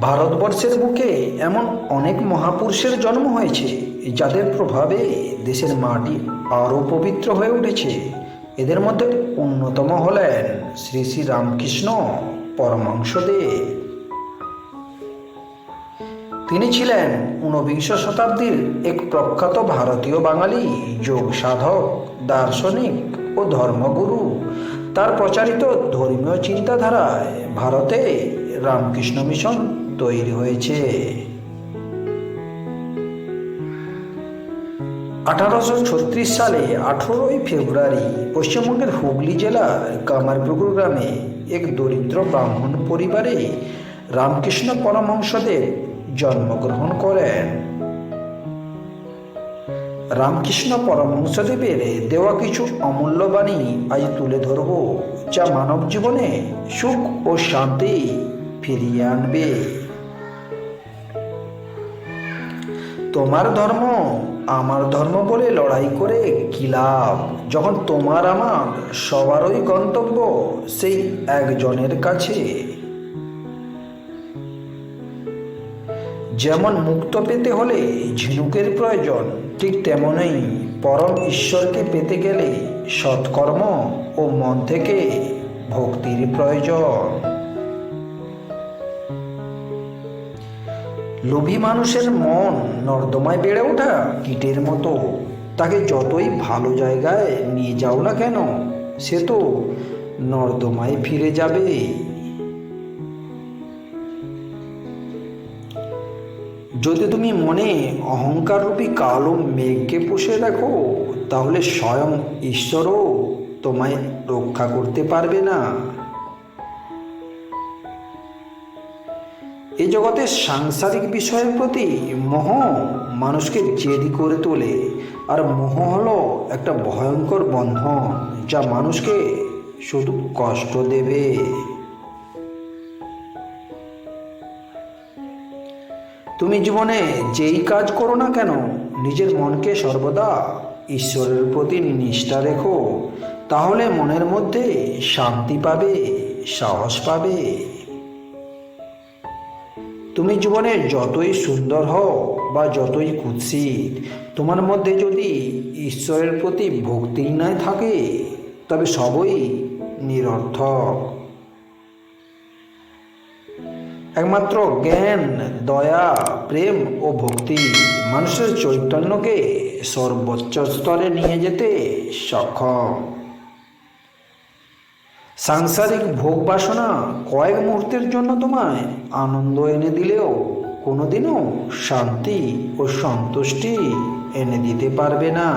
ভারতবর্ষের বুকে এমন অনেক মহাপুরুষের জন্ম হয়েছে, যাদের প্রভাবে দেশের মাটি আরও পবিত্র হয়ে উঠেছে। এদের মধ্যে অন্যতম হলেন শ্রী শ্রী রামকৃষ্ণ পরমাংসদেব তিনি ছিলেন ঊনবিংশ শতাব্দীর এক প্রখ্যাত ভারতীয় বাঙালি যোগ সাধক দার্শনিক ও ধর্মগুরু। তার প্রচারিত ধর্মীয় চিন্তাধারায় ভারতে রামকৃষ্ণ মিশন তৈরি হয়েছে। আঠারোশো ছত্রিশ সালে আঠেরোই ফেব্রুয়ারি পশ্চিমবঙ্গের হুগলি জেলার কামারপুকুর গ্রামে এক দরিদ্র ব্রাহ্মণ পরিবারে রামকৃষ্ণ পরমহংসদেব জন্মগ্রহণ করেন। রামকৃষ্ণ পরমহংসদেবের দেওয়া কিছু অমূল্য বাণী আজ তুলে ধরব, যা মানব জীবনে সুখ ও শান্তি ফিরিয়ে আনবে। তোমার ধর্ম আমার ধর্ম বলে লড়াই করে কি লাভ? যখন তোমার আমার সবারই গন্তব্য সেই একজনের কাছে। যেমন মুক্ত পেতে হলে ঝিনুকের প্রয়োজন, ঠিক তেমনই পরম ঈশ্বরকে পেতে গেলে সৎকর্ম ও মন থেকে ভক্তির প্রয়োজন। লোভী মানুষের মন নর্দমায় বেড়ে ওঠা কীটের মতো, তাকে যতই ভালো জায়গায় নিয়ে যাও না কেন, সে তো নর্দমায় ফিরে যাবে। যদি তুমি মনে অহংকার রূপী কালো মেঘকে পুষে রাখো তাহলে স্বয়ং ঈশ্বরও তোমায় রক্ষা করতে পারবে না। এই জগতের সাংসারিক বিষয়ের প্রতি মোহ মানুষকে জেদি করে তোলে, আর মোহ হলো একটা ভয়ঙ্কর বন্ধন যা মানুষকে শুধু কষ্ট দেবে। তুমি জীবনে যেই কাজ করো না কেন, নিজের মনকে সর্বদা ঈশ্বরের প্রতি নিষ্ঠা রেখো। তাহলে মনের মধ্যে শান্তি পাবে, সাহস পাবে। তুমি জীবনে যতই সুন্দর হও বা যতই কুৎসিত, তোমার মধ্যে যদি ঈশ্বরের প্রতি ভক্তি না থাকে, তবে সবই নিরর্থক। একমাত্র জ্ঞান, দয়া, প্রেম ও ভক্তি মানুষের চৈতন্যকে সর্বোচ্চ স্তরে নিয়ে যেতে সক্ষম। সাংসারিক ভোগ বাসনা কয়েক মুহূর্তের জন্য তোমায় আনন্দ এনে দিলেও কোনোদিনও শান্তি ও সন্তুষ্টি এনে দিতে পারবে না।